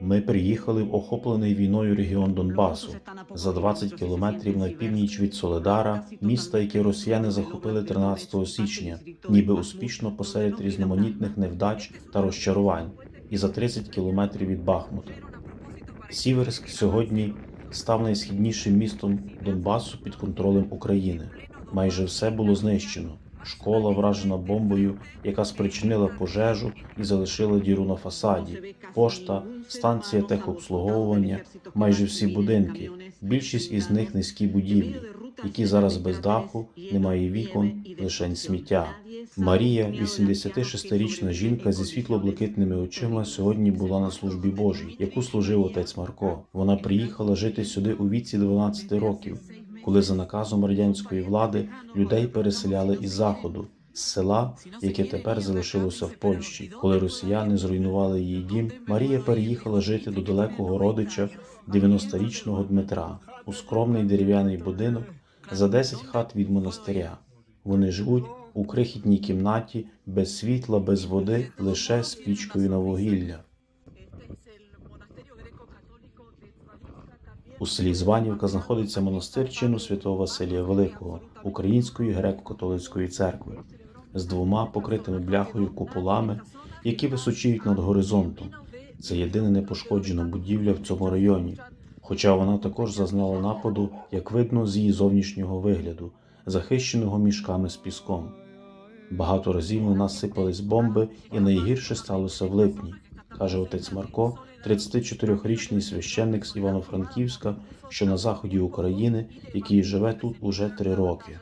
Ми приїхали в охоплений війною регіон Донбасу за 20 кілометрів на північ від Соледара, міста, яке росіяни захопили 13 січня, ніби успішно посеред різноманітних невдач та розчарувань, і за 30 кілометрів від Бахмута. Сіверськ сьогодні став найсхіднішим містом Донбасу під контролем України. Майже все було знищено. Школа вражена бомбою, яка спричинила пожежу і залишила діру на фасаді. Пошта, станція техобслуговування, майже всі будинки. Більшість із них низькі будівлі, які зараз без даху, немає вікон, лишень сміття. Марія, 86-річна жінка зі світло-блакитними очима, сьогодні була на службі Божій, яку служив отець Марко. Вона приїхала жити сюди у віці 12 років, коли за наказом радянської влади людей переселяли із заходу. З села, яке тепер залишилося в Польщі, коли росіяни зруйнували її дім, Марія переїхала жити до далекого родича 90-річного Дмитра у скромний дерев'яний будинок за 10 хат від монастиря. Вони живуть у крихітній кімнаті без світла, без води, лише з пічкою на вугілля. У селі Званівка знаходиться монастир чину святого Василія Великого Української греко-католицької церкви з двома покритими бляхою куполами, які височіють над горизонтом. Це єдина непошкоджена будівля в цьому районі, хоча вона також зазнала нападу, як видно з її зовнішнього вигляду, захищеного мішками з піском. Багато разів на нас сипались бомби, і найгірше сталося в липні, каже отець Марко, 34-річний священник з Івано-Франківська, що на заході України, який живе тут уже три роки.